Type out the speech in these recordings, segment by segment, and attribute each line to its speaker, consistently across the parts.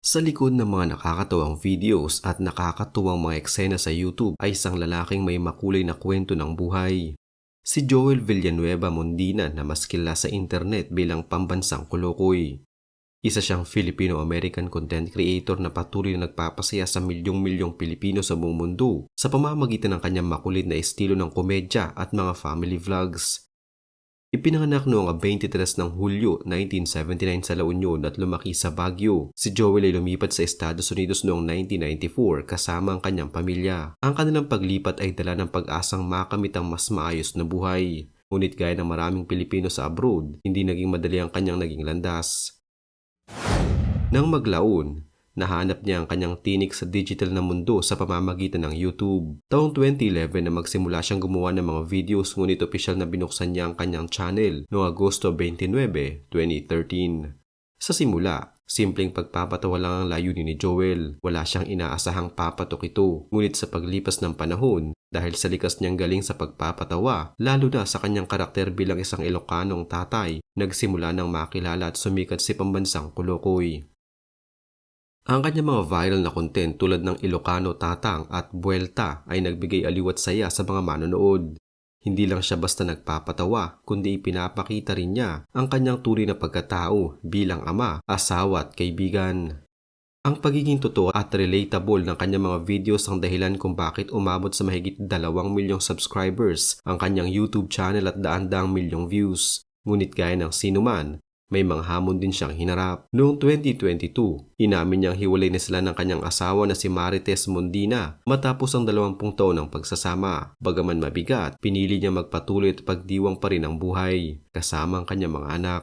Speaker 1: Sa likod ng mga nakakatawang videos at nakakatuwang mga eksena sa YouTube ay isang lalaking may makulay na kwento ng buhay. Si Joel Villanueva Mondina na mas kilala sa internet bilang pambansang kulukoy. Isa siyang Filipino-American content creator na patuloy na nagpapasaya sa milyong-milyong Pilipino sa buong mundo sa pamamagitan ng kanyang makulit na estilo ng komedya at mga family vlogs. Ipinanganak noong 23 ng Hulyo 1979 sa La Union at lumaki sa Baguio. Si Joel ay lumipat sa Estados Unidos noong 1994 kasama ang kanyang pamilya. Ang kanilang paglipat ay dala ng pag-asang makamit ang mas maayos na buhay. Ngunit gaya ng maraming Pilipino sa abroad, hindi naging madali ang kanyang naging landas. Nang maglaon, nahanap niya ang kanyang tinik sa digital na mundo sa pamamagitan ng YouTube. Taong 2011 na magsimula siyang gumawa ng mga videos ngunit opisyal na binuksan niya ang kanyang channel noong Agosto 29, 2013. Sa simula, simpleng pagpapatawa lang ang layunin ni Joel. Wala siyang inaasahang papatok ito. Ngunit sa paglipas ng panahon, dahil sa likas niyang galing sa pagpapatawa, lalo na sa kanyang karakter bilang isang Ilocanong tatay, nagsimula ng makilala at sumikat si pambansang Kulokoy. Ang kanyang mga viral na content tulad ng Ilocano Tatang at Buelta ay nagbigay aliw at saya sa mga manonood. Hindi lang siya basta nagpapatawa, kundi ipinapakita rin niya ang kanyang tunay na pagkatao bilang ama, asawa at kaibigan. Ang pagiging totoo at relatable ng kanyang mga videos ang dahilan kung bakit umabot sa mahigit dalawang milyong subscribers ang kanyang YouTube channel at daan-daang milyong views. Ngunit gaya ng sinuman, may mga hamon din siyang hinarap. Noong 2022, inamin niyang hiwalay na sila ng kanyang asawa na si Marites Mondina matapos ang dalawampung taon ng pagsasama. Bagaman mabigat, pinili niya magpatuloy at pagdiwang pa rin ang buhay, kasama ang kanyang mga anak.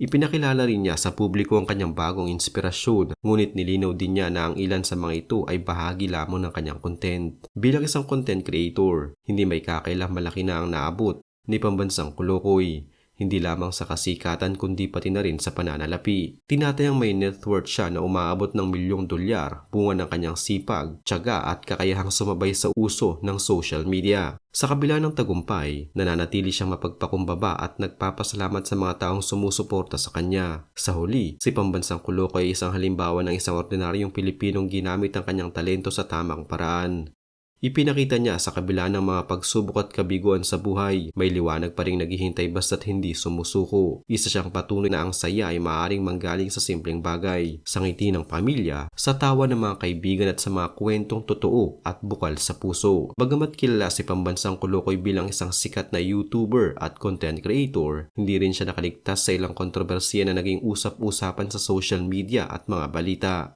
Speaker 1: Ipinakilala rin niya sa publiko ang kanyang bagong inspirasyon, ngunit nilinaw din niya na ang ilan sa mga ito ay bahagi lamang ng kanyang content. Bilang isang content creator, hindi may kakailang malaki na ang naabot ni pambansang Kulokoy hindi lamang sa kasikatan kundi pati na rin sa pananalapi. Tinatayang may net worth siya na umaabot ng milyong dolyar bunga ng kanyang sipag, tiyaga at kakayahang sumabay sa uso ng social media. Sa kabila ng tagumpay, nananatili siyang mapagpakumbaba at nagpapasalamat sa mga taong sumusuporta sa kanya. Sa huli, si Pambansang Kuloko ay isang halimbawa ng isang ordinaryong Pilipinong ginamit ang kanyang talento sa tamang paraan. Ipinakita niya sa kabila ng mga pagsubok at kabiguan sa buhay, may liwanag pa rin naghihintay basta't hindi sumusuko. Isa siyang patunay na ang saya ay maaaring manggaling sa simpleng bagay, sa ngiti ng pamilya, sa tawa ng mga kaibigan at sa mga kwentong totoo at bukal sa puso. Bagamat kilala si Pambansang Kulukoy bilang isang sikat na YouTuber at content creator, hindi rin siya nakaligtas sa ilang kontrobersiya na naging usap-usapan sa social media at mga balita.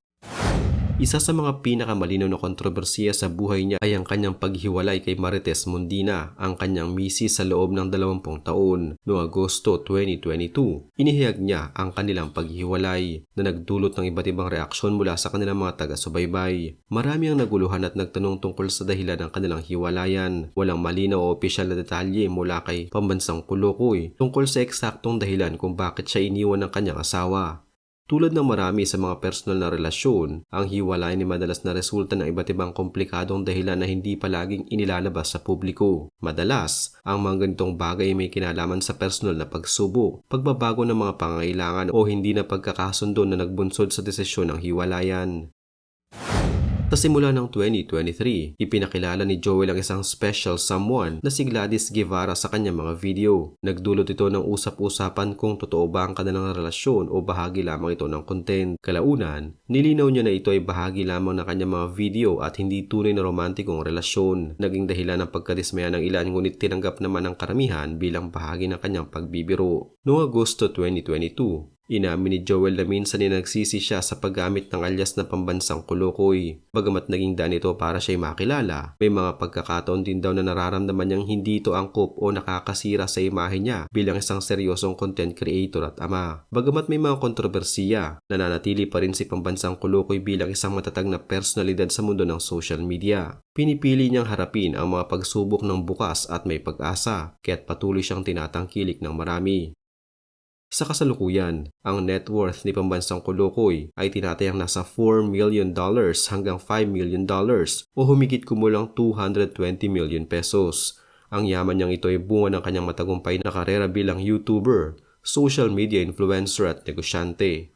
Speaker 1: Isa sa mga pinakamalinaw na kontrobersiya sa buhay niya ay ang kanyang paghiwalay kay Marites Mundina, ang kanyang misis sa loob ng 20 taon. Noong Agosto 2022, inihayag niya ang kanilang paghiwalay na nagdulot ng iba't ibang reaksyon mula sa kanilang mga taga-subaybay. Marami ang naguluhan at nagtanong tungkol sa dahilan ng kanilang hiwalayan. Walang malinaw o opisyal na detalye mula kay pambansang Kulukoy tungkol sa eksaktong dahilan kung bakit siya iniwan ng kanyang asawa. Tulad ng marami sa mga personal na relasyon, ang hiwalay ni madalas na resulta ng iba't ibang komplikadong dahilan na hindi palaging inilalabas sa publiko. Madalas, ang mga ganitong bagay may kinalaman sa personal na pagsubok, pagbabago ng mga pangailangan o hindi na pagkakasundo na nagbunsod sa desisyon ng hiwalayan. Sa simula ng 2023, ipinakilala ni Joel ang isang special someone na si Gladys Guevara sa kanyang mga video. Nagdulot ito ng usap-usapan kung totoo ba ang kanilang relasyon o bahagi lamang ito ng content. Kalaunan, nilinaw niya na ito ay bahagi lamang ng kanyang mga video at hindi tunay na romantikong relasyon. Naging dahilan ng pagkadismaya ng ilan ngunit tinanggap naman ng karamihan bilang bahagi ng kanyang pagbibiro. Noong Agosto 2022, Inamin ni Joel na minsan ni nagsisi siya sa paggamit ng alyas na pambansang kulukoy. Bagamat naging daan ito para siya'y makilala, may mga pagkakataon din daw na nararamdaman niyang hindi ito angkop o nakakasira sa imahe niya bilang isang seryosong content creator at ama. Bagamat may mga kontrobersiya, nananatili pa rin si pambansang kulukoy bilang isang matatag na personalidad sa mundo ng social media. Pinipili niyang harapin ang mga pagsubok ng bukas at may pag-asa, kaya't patuloy siyang tinatangkilik ng marami. Sa kasalukuyan, ang net worth ni pambansang Kulukoy ay tinatayang nasa 4 million dollars hanggang 5 million dollars o humigit kumulang 220 million pesos. Ang yaman niyang ito ay bunga ng kanyang matagumpay na karera bilang YouTuber, social media influencer at negosyante.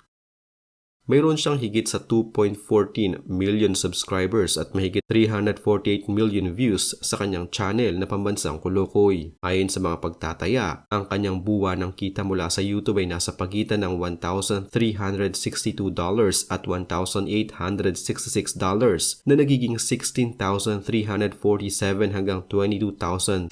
Speaker 1: Mayroon siyang higit sa 2.14 million subscribers at mahigit 348 million views sa kanyang channel na pambansang Kulukoy. Ayon sa mga pagtataya, ang kanyang buwan ng kita mula sa YouTube ay nasa pagitan ng $1,362 at $1,866 na nagiging $16,347 hanggang $22,395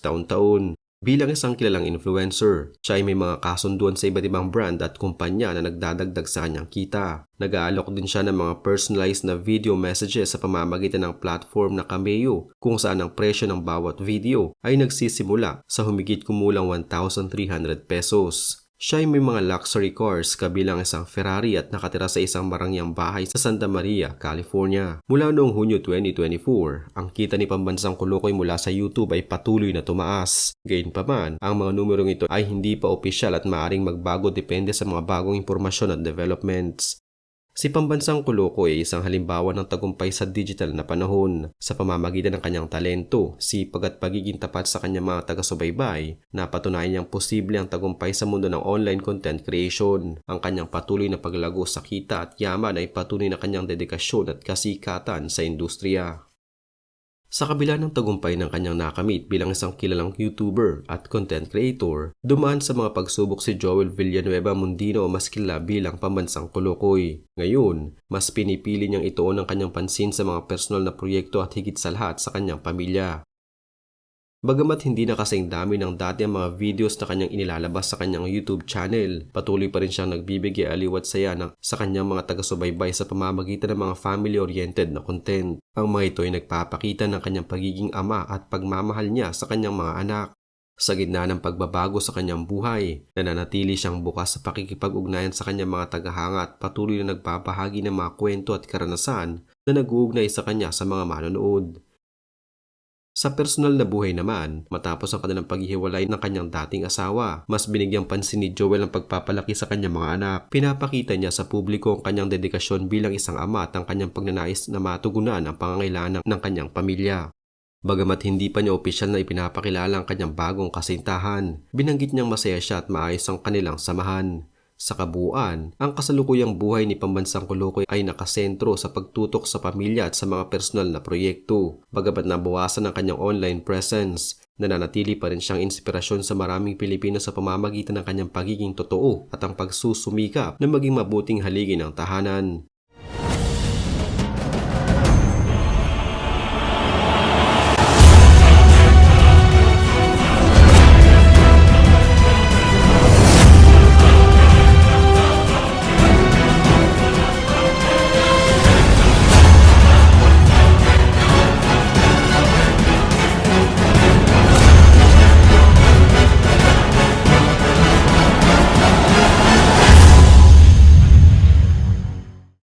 Speaker 1: taon-taon. Bilang isang kilalang influencer, siya ay may mga kasunduan sa iba't ibang brand at kumpanya na nagdadagdag sa kanyang kita. Nag-aalok din siya ng mga personalized na video messages sa pamamagitan ng platform na Cameo kung saan ang presyo ng bawat video ay nagsisimula sa humigit kumulang 1,300 pesos. Siya ay may mga luxury cars kabilang isang Ferrari at nakatira sa isang marangyang bahay sa Santa Maria, California. Mula noong Hunyo 2024, ang kita ni pambansang Kulukoy mula sa YouTube ay patuloy na tumaas. Gayunpaman, ang mga numerong ito ay hindi pa opisyal at maaring magbago depende sa mga bagong impormasyon at developments. Si Pambansang Kuloko ay isang halimbawa ng tagumpay sa digital na panahon. Sa pamamagitan ng kanyang talento, sipag at pagiging tapat sa kanyang mga taga-subaybay, napatunayan niyang posible ang tagumpay sa mundo ng online content creation. Ang kanyang patuloy na paglago sa kita at yaman ay patuloy na kanyang dedikasyon at kasikatan sa industriya. Sa kabila ng tagumpay ng kanyang nakamit bilang isang kilalang YouTuber at content creator, dumaan sa mga pagsubok si Joel Villanueva Mundino mas kilala bilang pambansang Kulukoy. Ngayon, mas pinipili niyang ituon ang kanyang pansin sa mga personal na proyekto at higit sa lahat sa kanyang pamilya. Bagamat hindi na kasing dami ng dati ang mga videos na kanyang inilalabas sa kanyang YouTube channel, patuloy pa rin siyang nagbibigay aliwat saya ng, sa kanyang mga taga-subaybay sa pamamagitan ng mga family-oriented na content. Ang mga ito ay nagpapakita ng kanyang pagiging ama at pagmamahal niya sa kanyang mga anak. Sa gitna ng pagbabago sa kanyang buhay, nananatili siyang bukas sa pakikipag-ugnayan sa kanyang mga tagahanga at patuloy na nagbabahagi ng mga kwento at karanasan na nag-uugnay sa kanya sa mga manonood. Sa personal na buhay naman, matapos ang kanilang paghihiwalay ng kanyang dating asawa, mas binigyang pansin ni Joel ang pagpapalaki sa kanyang mga anak. Pinapakita niya sa publiko ang kanyang dedikasyon bilang isang ama at ang kanyang pagnanais na matugunan ang pangangailangan ng kanyang pamilya. Bagamat hindi pa niya opisyal na ipinapakilala ang kanyang bagong kasintahan, binanggit niyang masaya siya at maayos ang kanilang samahan. Sa kabuuan, ang kasalukuyang buhay ni Pambansang Kulukoy ay nakasentro sa pagtutok sa pamilya at sa mga personal na proyekto. Bagamat nabawasan ang kanyang online presence, nananatili pa rin siyang inspirasyon sa maraming Pilipino sa pamamagitan ng kanyang pagiging totoo at ang pagsusumikap na maging mabuting haligi ng tahanan.